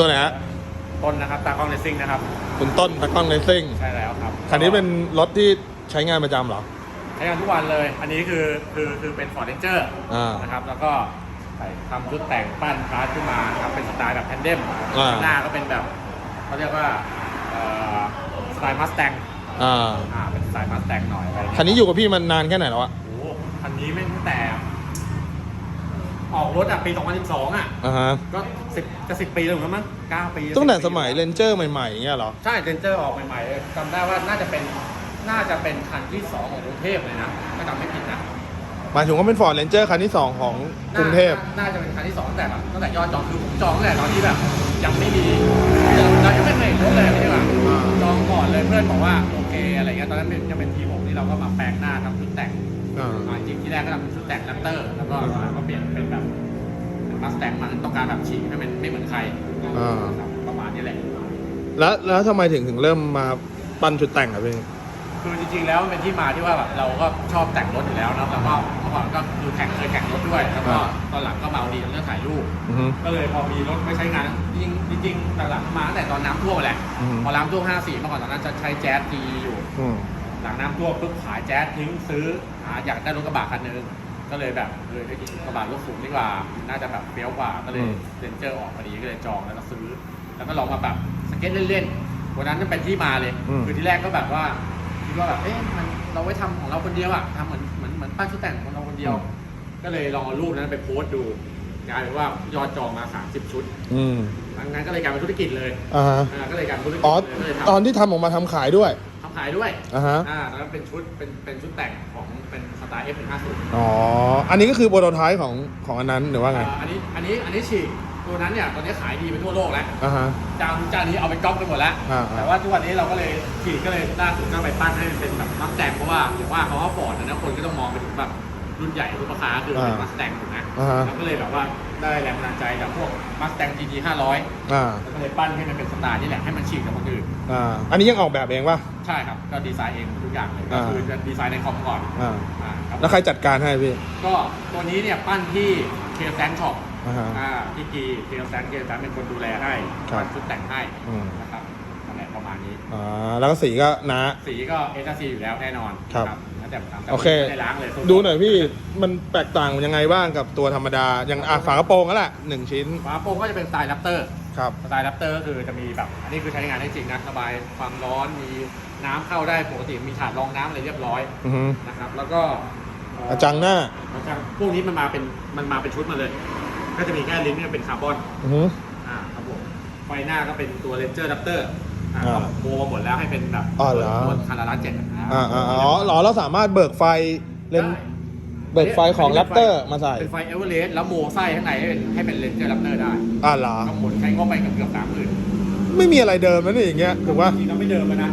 อ่าแนะนำตัวหน่อยฮะต้นนะครับตากล้องเลสซิ่งนะครับคุณต้นตะกล้องเลสซิ่งใช่แล้วครับคันนี้เป็นรถที่ใช้งานประจำเหรอ ใช้งานทุกวันเลย อันนี้คือคือคือเป็น Ford Ranger อ่าน นะครับ แล้วก็ใส่ทำชุดแต่งปั้นคลาสขึ้นมานะครับเป็นสไตล์แบบแพนเดมอ่าหน้าก็เป็นแบบเขาเรียกว่าเอ่อสไตล์มัสแตงอ่าอ่าเป็นสไตล์มัสแตงหน่อยอะไรอย่างคันเงี้ยนี้อยู่กับพี่มันนานแค่ไหนแล้วอะโอ้โหคันนี้ไม่ตั้งแต่ ออกรถอะปี 2012 อะ อ่าฮะก็10จะ10ปีแล้วเหมือนกันมั้ง9ปีตั้งแต่10ปีสมัยเรนเจอร์ใหม่ๆอย่างเงี้ยเหรอ ใช่เรนเจอร์ออกใหม่ๆเลยจำได้ว่าน่าจะเป็นน่าจะเป็นคันที่2ของกรุงเทพเลยนะถ้าจำไม่ผิดนะหมายถึงว่าเป็นฟอร์ดเรนเจอร์คันที่ 2 ของกรุงเทพน่าน่าจะเป็นคันที่2ตั้งแต่แบบตั้งแต่ยอดจองคือผมจองตั้งแต่ตอนที่แบบ ยังไม่มีเรายังไม่เคยเห็นรถเลยไม่ใช่ป่ะอ่าจองก่อนเลยเพื่อนบอกว่าโอเคอะไรเงี้ยตอนนั้นเป็นยังเป็นทีผมที่เราก็มาแปลงหน้าทำชุดแต่ง อ่า อ่าจริงๆที่แรกก็ทำเป็นชุดแต่งแรปเตอร์ แล้วก็มาเปลี่ยนเป็นแบบมาสแตงมันต้องการแบบฉีกให้มันไม่เหมือนใครอ่า ครับประมาณนี้แหละ แล้วแล้วทำไมถึงถึงเริ่มมาปั้นชุดแต่งอะพี่ คือจริงๆ แล้วมันเป็นที่มาที่ว่าแบบเราก็ชอบแต่งรถอยู่แล้วเนอะแล้วก็เมื่อก่อนก็คือแข่งเคยแข่งรถด้วย แล้วก็อ่า ตอนหลังก็เมาดีเรื่องถ่ายรูป อือฮึ ก็เลยพอมีรถไม่ใช้งานจริงๆจริงๆหลังๆมาตั้งแต่ตอนน้ำท่วมแหละอืม พอน้ำท่วม54เมื่อก่อนตอนนั้นจะใช้แจ๊สทีอยู่ อืม หลังน้ำท่วมปุ๊บขายแจ๊สทิ้งซื้อหาอยากได้รถกระบะคันนึงก็เลยแบบเออได้กินกระบะรถสูงดีกว่า น่าจะแบบเฟี้ยวกว่าก็เลยเรนเจอร์ออกพอดีก็เลยจองแล้วก็ซื้อ แล้วก็ลองมาแบบสเก็ตเล่นๆวันนั้นจะเป็นที่มาเลยคือที่แรกก็แบบว่าคิดว่าแบบเอ๊ะมันเราไว้ทำของเราคนเดียวอะทำเหมือนเหมือนเหมือนป้ายชุดแต่งของเราคนเดียว ก็เลยลองเอารูปนั้นไปโพสต์ดูกลายเป็นว่ายอดจองมา 30 ชุดอืมงั้นก็เลยกลายเป็นธุรกิจเลยอ่าฮะอ่าก็เลยกลายเป็นธุรกิจอ๋อเลยก็เลยตอนทำที่ทำออกมาทำขายด้วย ทำขายด้วยอ่าฮะ อ่าตอนนั้นเป็นชุดเป็นเป็นชุดแต่งของเป็นสไตล์ F150 อ๋อ อันนี้ก็คือโปรโตไทป์ของของอันนั้นหรือว่าไง อ่าอันนี้อันนี้อันนี้ฉีกตัวนั้นเนี่ยตอนนี้ขายดีไปทั่วโลกแล้วอ่าฮะ เจ้าเจ้านี้เอาไปก๊อปไปหมดแล้ว อ่าๆ แต่ว่าทุกวันนี้เราก็เลยฉีกก็เลยล่าสุดก็ไปปั้นให้มันเป็นแบบมัสแตงเพราะว่าอย่างว่าเขาว่าฟอร์ดนะคนก็ต้องมองไปถึงแบบรุ่นใหญ่รุ่นราคาคือเป็นอ่ามัสแตงถูกไหมอ่าฮะ เราก็เลยแบบว่า ได้แรงบันดาลใจจากพวกมัสแตง GT 500อ่าแล้วก็เลยปั้นให้มันเป็นสไตล์นี่แหละให้มันฉีกกับคนอื่นอ่าอันนี้ยังออกแบบเองป่ะ ใช่ครับก็ดีไซน์เองทุกอย่างเลยก็อ่าคือจะดีไซน์ในคอมก่อนอ่า อ่าครับ แล้วใครจัดการให้พี่ ก็ตัวนี้เนี่ยปั้นที่เคลแซนช็อปอ่าฮะอ่าที่กีเคลแซนเคลแซนเป็นคนดูแลให้ครับ ปั้นชุดแต่งให้อืม นะครับ อ่าแล้วก็สีก็นะ สีก็เอสซีอยู่แล้วแน่นอนครับนะแต่ตามโอเค ไม่ได้ล้างเลยดูหน่อยพี่มันแตกต่างยังไงบ้างกับตัวธรรมดาอย่างอะฝากระโปรงก็แหละหนึ่งชิ้นฝาโปรงก็จะเป็นสไตล์แรปเตอร์ ครับ สไตล์แรปเตอร์ก็คือจะมีแบบ อันนี้คือใช้งานได้จริงนะระบายความร้อนมีน้ำเข้าได้ปกติมีถาดรองน้ำอะไรเรียบร้อยอือฮึนะครับ แล้วก็เกระจังหน้ากระจังพวกนี้มันมาเป็นมันมาเป็นชุดมาเลย ก็จะมีแค่ลิ้นเนี่ยเป็นคาร์บอน อือฮึอ่าครับผมไฟหน้าก็เป็นตัวเลนเจอร์ดัปเตอร์ อ่าอ่าก็โมมาหมดแล้วให้เป็นแบบอ๋อเหรอตัวคาราลัสเจ็ดอ่าอ่าอ๋อเหรอเราสามารถเบิกไฟเลนเบิกไฟของแรปเตอร์มาใส่เป็นไฟเอเวอเรสต์แล้วโมไส้ข้างในให้เป็นให้เป็นเลนเจอร์ดัปเตอร์ได้อ่าเหรอก็หมดใช้งบไปเกือบเกือบสามหมื่นไม่มีอะไรเดิมแล้วนี่อย่างเงี้ยถูกป่ะจริงๆก็ไม่เดิมแล้วนะ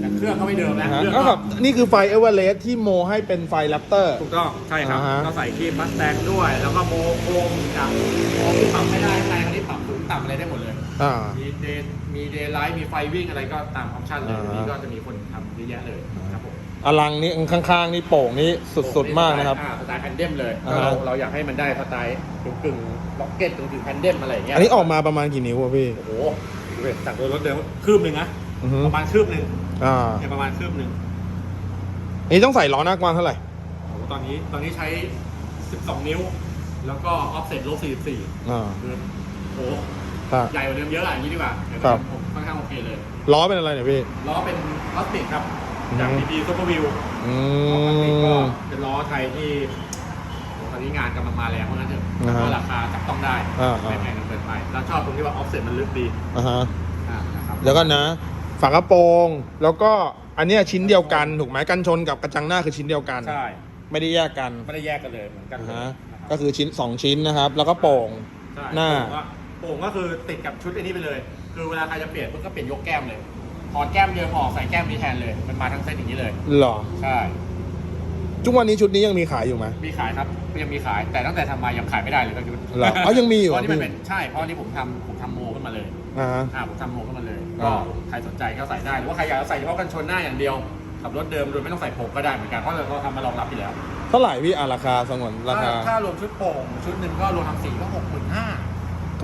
แต่เครื่องก็ไม่เดิมนะฮะเครื่องก็ก็แบบนี่คือไฟเอเวอเรสที่โมให้เป็นไฟแรปเตอร์ ถูกต้องใช่ครับอ่าฮะ ก็ใส่ครีมมัสแตงด้วย แล้วก็โมโคมจากโมที่ปรับไม่ได้ข้างในอันนี้ปรับสูงต่ำอะไรได้หมดเลย อ่า มีเดย์ มีเดย์ไลท์มีไฟวิ่งอะไรก็ตามออปชั่นเลยอ่า อันนี้ก็จะมีคนทำเยอะแยะเลยครับผมอลังนี้ข้างๆนี่โป่งนี่สุดๆมากนะครับ อ่าสไตล์แพนเดมเลยอ่า เราเราอยากให้มันได้สไตล์กึ่งกึ่งล็อกเก็ตกึ่งกึ่งแพนเดมอะไรอย่างเงี้ยอันนี้ออกมาประมาณกี่นิ้วอะพี่โอ้โหดูดิจากตัวรถเดิมคืบหนึ่งนะอือฮึประมาณคืบหนึ่งอ่าเนี่ยประมาณคืบหนึ่งอันนี้ต้องใส่ล้อหน้ากว้างเท่าไหร่ โอ้โหตอนนี้ตอนนี้ใช้ 12 นิ้ว แล้วก็ออฟเซ็ตลบ44 อ่า คือโอ้โห ครับใหญ่กว่าเดิมเยอะอะอย่างนี้ดีกว่าเดี๋ยวครับ ผมค่อนข้างโอเคเลยล้อเป็นอะไรเนี่ยพี่ ล้อเป็นพลาสติกครับจากอืม BB Super View อืล้อพลาสติกก็ม เป็นล้อไทยที่โอ้โหตอนนี้งานกำลังมาแรงเพราะงั้นเถอะอ่าฮะก็ราคาจับต้องได้อ่าๆ ไม่แพงจนเกินไปแล้วชอบตรงที่ว่าออฟเซ็ตมันลึกดีอ่าฮะอ่านะครับแล้วก็นะ ฝากระโปรงแล้วก็อันเนี้ยชิ้นเดียวกันถูกไหมกันชนกับกระจังหน้าคือชิ้นเดียวกัน ใช่ไม่ได้แยกกันไม่ได้แยกกันเลยเหมือนกันอ่าเลยฮะนะครับก็คือชิ้นสองชิ้นนะครับ แล้วก็โป่ง ใช่หน้าโป่งก็ โป่งก็คือติดกับชุดอันนี้ไปเลย คือเวลาใครจะเปลี่ยนปุ๊บก็เปลี่ยนยกแก้มเลยถอดแก้มเดิมออกใส่แก้มนี้แทนเลย มันมาทั้งเซตอย่างนี้เลยเหรอใช่ ทุกวันนี้ชุดนี้ยังมีขายอยู่ไหม มีขายครับก็ยังมีขายแต่ตั้งแต่ทำมายังขายไม่ได้เลยก็ชุดเหรออ๋อยังมีอยู่เพเหรอราะนี่มันพี่เป็นใช่เพราะนี่ผมทำผมทำโมขึ้นมาเลยอ่าฮะ อ่าผมทำโมขึ้นมาเลยก็อ่า ใครสนใจก็ใส่ได้หรือว่าใครอยากจะใส่เฉพาะกันชนหน้าอย่างเดียวขับรถเดิมโดยไม่ต้องใส่ผมก็ได้เหมือนกันเพราะเราทำมารองรับอยู่แล้วเท่าไหร่พี่อะราคาสงวนราคา ถ้ถ้ารวมชุดโป่งชุดหนึ่งก็รวมทำสีก็หกหมื่นห้ากก็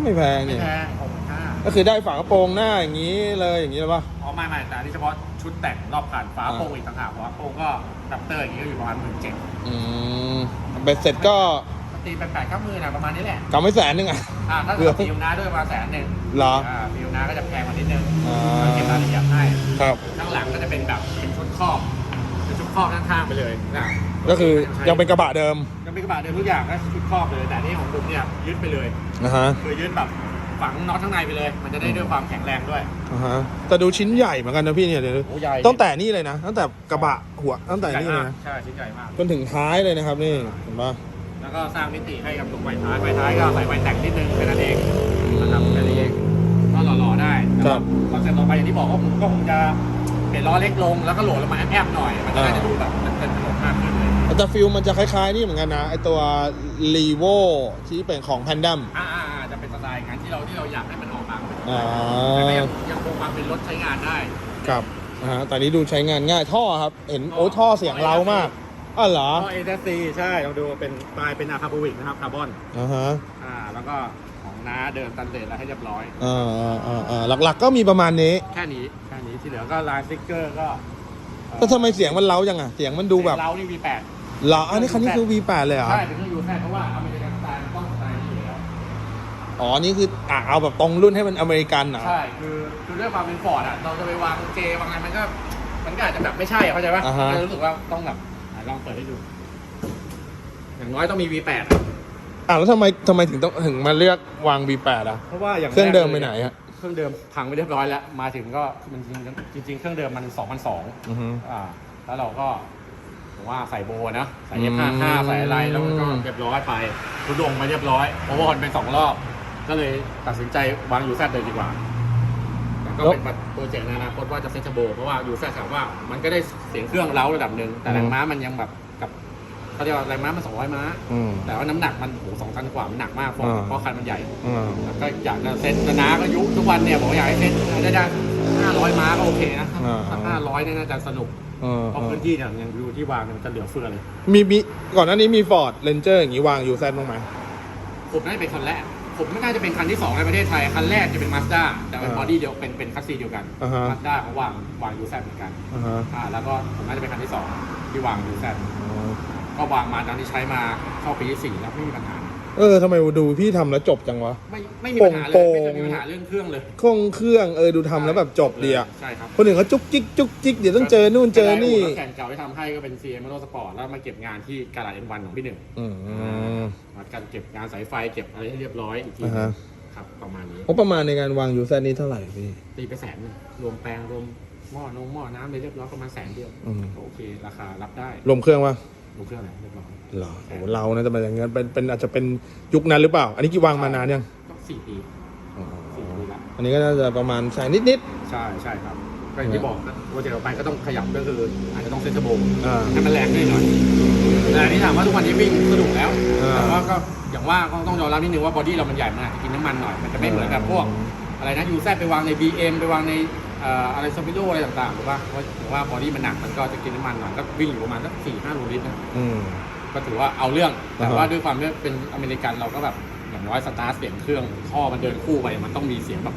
ไม่แพงไม่เนี่ยแพงหกห้าก็คือได้ฝากระโปรงหน้าอย่างนี้เลยอย่างนี้เลยปะอ๋อไม่ไม่แต่อันนี้เฉพาะชุดแต่งรอบคันฝาโปรงอีกต่างหากฝาโปรงก็ดับเตอร์อย่างนี้ก็อยู่ประมาณหมื่นเจ็ดอืมเบ็ดเสร็จก็ตีไปแปดเก้าหมื่นอะประมาณนี้แหละกำไม่แสนนึงอะอ่าถ้าเหลือฟิลน้าด้วยประมาณแสนหนึ่งเหรออ่าฟิลน้าก็จะแพงกว่านิดนึงอ่าเก็บรายละเอียดให้ครับข้างหลังก็จะเป็นแบบเป็นชุดครอบเป็นชุดครอบข้างๆไปเลยนะก็คือยังเป็นกระบะเดิม ยังเป็นกระบะเดิมทุกอย่างก็ชุดครอบเลย แต่อันนี่ของผมเนี่ยยึดไปเลย นะฮะคือยึดแบบฝังน็อตข้างในไปเลย มันจะได้ด้วยความแข็งแรงด้วยอ่าฮะแต่ดูชิ้นใหญ่เหมือนกันนะพี่เนี่ยเดี๋ยวโอ้ใหญ่ต้องแต่นี่เลยนะตั้งแต่กระบะหัวตั้งแต่นี่เลยนะใช่ชิ้นใหญ่มาก จนถึงท้ายเลยนะครับนี่เห็นปะแล้วก็สร้างมิติให้กับตรงไฟท้ายไฟท้ายก็ใส่ไฟแต่งนิดนึงแค่นั้นเองนะครับแค่นั้นเองก็หล่อๆได้แล้วก็คอนเซ็ปต์ต่อไปอย่างที่บอกว่าผมก็คงจะเปลี่ยนล้อเล็กลงแล้วก็โหลดลงมาแอบๆหน่อย มันก็น่าจะดูแบบเป็นถนนมาก ขึ้นเลยแต่ฟิลมันจะคล้ายๆนี่เหมือนกันนะไอตัวรีโวที่เป็นของแพนดัม อ่าๆๆจะเป็นสไตล์งานที่เราที่เราอยากให้มันออกมาอ่า แต่ก็ยังยังคงความเป็นรถใช้งานได้ ครับอ่าฮะแต่นี้ดูใช้งานง่ายท่อครับ เห็นโอ้ท่อเสียงเล้ามากอ๋อเหรอก็เอเซีใช่ลองดูเป็นปลายเป็นอาคาบูวิกนะครับคาร์บอน อ่าฮะอ่า แล้วก็ของน้าเดินตันเลนแล้วให้เรียบร้อย อ่าอ่าอ่าอ่าหลักๆก็มีประมาณนี้ แค่นี้แค่นี้ที่เหลือก็ลายสติ๊กเกอร์ก็เอ่อแต่ทำไมเสียงมันเล้าจังอะเสียงมันดูแบบเรานี่ V8 เหรออันนี้คันนี้คือ V8 เลยเหรอ ใช่เป็นเครื่องยูแซเพราะว่าอเมริกันสไตล์มันต้องสไตล์นี้อยู่แล้ว อ๋อ นี่คืออะเอาแบบตรงรุ่นให้มันอเมริกันเหรอ ใช่คือคือด้วยความเป็นฟอร์ดอะเราจะไปวางเจวางอะไรมันก็ มันก็อาจจะแบบไม่ใช่อะเข้าใจปะอ่าฮะก็เลยรู้สึกว่าต้องแบบอะลองเปิดให้ดู อย่างน้อยต้องมี V8 อะอะแล้วทำไมทำไมถึงต้องถึงมาเลือกวาง V8 อะ เพราะว่าอย่างเครื่องเดิมแกไปลยไหนฮะ เครื่องเดิมพังไปเรียบร้อยแล้ว มาถึงก็มันจริงจริง ๆ เครื่องเดิมมัน 2002 อือฮึ อ่าแล้วเราก็ ผมว่าใส่โบนะใส่อืม F55 ใส่อะไรแล้วมันก็เรียบร้อยไปรุดลงมาเรียบร้อยเพราะว่ามันเป็นสองรอบ ก็เลยตัดสินใจวางยูแซเลยดีกว่าแล้วก็เป็นโปรเจกต์ในอนาคตว่าจะเซตโบเพราะว่ายูแซถามว่ามันก็ได้เสียงเครื่องเล้าระดับหนึ่งแต่แรงม้ามันยังแบบกับเขาเรียกว่าแรงม้ามัน200ม้าอืมแต่ว่าน้ำหนักมันโอ้โหสองตันกว่ามันหนักมากเพราะอ่าเพราะคันมันใหญ่อืมแล้วก็อยากจะเซ็ตแต่น้าก็ยุทุกวันเนี่ยบอกว่าอยากให้เซ็ตได้ได้ห้าร้อยม้าก็โอเคนะอ่าถ้าห้าร้อยเนี่ยน่าจะสนุก เออเพราะพื้นที่เนี่ยยังดูที่วางเนี่ยมันจะเหลือเฟือเลยมีมีก่อนหน้านี้มี Ford Ranger อย่างนี้วางอยู่แซนบ้างไหมผมน่าจะเป็นคันแรก ผมไม่น่าจะเป็นคันที่สองในประเทศไทย คันแรกจะเป็นมาสด้าแต่เป็นอ่าบอดี้เดียวเป็นเป็นคัสซีเดียวกันอ่าฮะ มาสด้าเขาวางวางยูแซเหมือนกันอ่าฮะอ่าแล้วก็ผมน่าจะเป็นคันที่สองที่วางยูแซอ๋อก็วางมาตอนที่ใช้มาเข้าปีที่สี่แล้วไม่มีปัญหา เออทำไมดูพี่ทำแล้วจบจังวะ ไม่ไม่มีปัญหาเลยโป่งๆ ไม่เคยมีปัญหาเรื่องเครื่องเลยเครื่องเครื่องเออดูทำแล้วแบบจบดีอะใช่ครับคนอื่นเขาจุกจิกจุกจิกเดี๋ยวต้องเจอนู่นเจอนี่รถแข่งเก่าที่ทำให้ก็เป็น CM Motor Sport แล้วมาเก็บงานที่กาลาเอ็นวันของพี่หนึ่งอืม มาการเก็บงานสายไฟเก็บอะไรให้เรียบร้อยอีกทีอ่าฮะ ครับประมาณนี้งบประมาณในการวางยูแซนนี้เท่าไหร่พี่ ตีไปแสนหนึ่งรวมแปลงรวมหม้อนงหม้อน้ำเลยเรียบร้อยประมาณแสนเดียวอืมโอเค ราคารับได้ รวมเครื่องวะ รวมเครื่องอะไรเรียบร้อยเหรอโหเรานะจะเป็นอย่างเงี้ยเป็นเป็นอาจจะเป็นยุคนั้นหรือเปล่า อันนี้กี่วางมานานยังก็สี่ปีอ๋อสี่ปีละอันนี้ก็น่าจะประมาณแสนนิดใช่ใช่ครับก็อย่างที่บอกนะโปรเจกต์ต่อไปก็ต้องขยับก็คืออาจจะต้องเซ็นทรัลโบๆอ่า ให้มันแรงขึ้นหน่อยแต่อันนี้ถามว่าทุกวันนี้วิ่งสนุกแล้วอ่าแต่ว่าก็อย่างว่าก็ต้องยอมรับนิดนึงว่าบอดี้เรามันใหญ่มันอาจจะกินน้ำมันหน่อยมันจะไม่เหมือนกับพวก อะไรนะยูแซไปวางใน BM ไปวางในเอ่ออะไรสปิโดอะไรต่างๆหรือว่าเพราะถือว่าบอดี้มันหนักมันก็จะกินน้ำมันหน่อยก็วิ่งอยู่ประมาณสักสี่ห้าโลลิตรนะอืม ก็ถือว่าเอาเรื่อง แต่อ่าฮะว่าด้วยความที่เป็นอเมริกันเราก็แบบอย่างน้อยสตาร์ทเสียงเครื่องท่อมันเดินคู่ไปมันต้องมีเสียงแบบ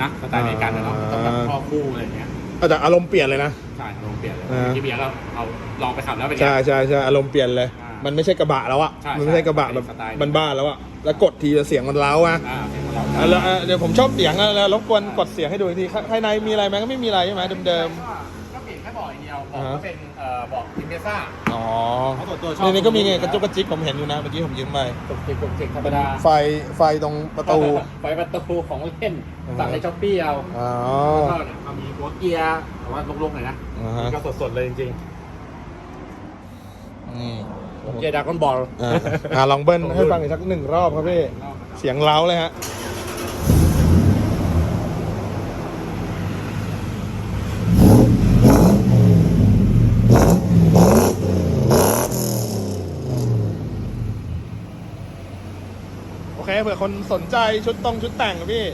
นะสไตล์อเมริกันนะเนาะต้องแบบท่อคู่อะไรอย่างเงี้ยอาจจะอารมณ์เปลี่ยนเลยนะ ใช่ลองเปลี่ยนเลยอ่าพี่เบียร์ก็เอาลองไปขับแล้วเป็นไง ใช่ใช่ใช่อารมณ์เปลี่ยนเลย อ่ามัมันไม่ใช่กระบะแล้วอะใช่มันไม่ใช่กระบะแบบสไตล์ บ้านๆแล้วอะแล้วกดทีเสียงมันเล้าอะ อ่าเสีย งของเราอะแล้วอะเดี๋ยวผมชอบเสียงอะแล้วรบกวนกดเสียงให้ดูอีกทีข้างภายในมีอะไรไหมก็ไม่มีอะไรใช่ไหมเดิม ก็เปลี่ยนแค่เบอกอย่างเดียวเบอกอ่าฮะก็เป็นเอ่อเบอกอินเมซ่าๆ อ๋อเพราะส่วนตัวชอบนี่นี่ก็มีไงกระจุกกระจิกผมเห็นอยู่นะเมื่อกี้ผมยืมไปตกติกตกติกธรรมดาไฟไฟตรงประตู ไฟประตูของเล่นอ่าฮะสั่งในช้อปปี้เอาอ๋อ แล้วก็เนี่ยมีหัวเกียร์แต่ว่าลกๆหน่อยนะอ่าฮะ นี่ก็สดๆเลยจริงนี่ๆหัวเกียร์ดากอนบอล อ่าอ่าลองเบิ้ลให้ฟังอีกสักหนึ่งรอบครับพี่ เสียงเล้าเลยฮะ เคเผื่อคนสนใจชุดตรงชุดแต่งครับพี่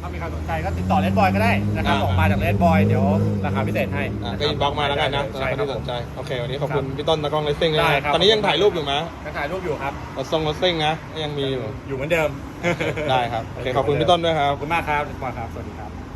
ถ้ามีใครสนใจก็ติดต่อเลดบอยก็ได้นะครับอ่าออกมาจากเลดบอย เดี๋ยวราคาพิเศษให้อะะก็อินบ็อกมาแล้วกันนะใช่ใครครับที่ผสม นใจ โอเค วันนี้ขอบคุณพี่ต้นตะกล้องเลสซิ่งได้นะครับ ตอนนี้ยังถ่ายรูปอยู่ไหมก็ถ่ายรูปอยู่ครับ รถทรงรถซิ่งนะยังมีอยู่ อยู่เหมือนเดิมได้ครับ โอเค ขอบคุณพี่ต้นด้วยครัขบ อบคุณมากครับเลดบอยครับ สวัสดีครับ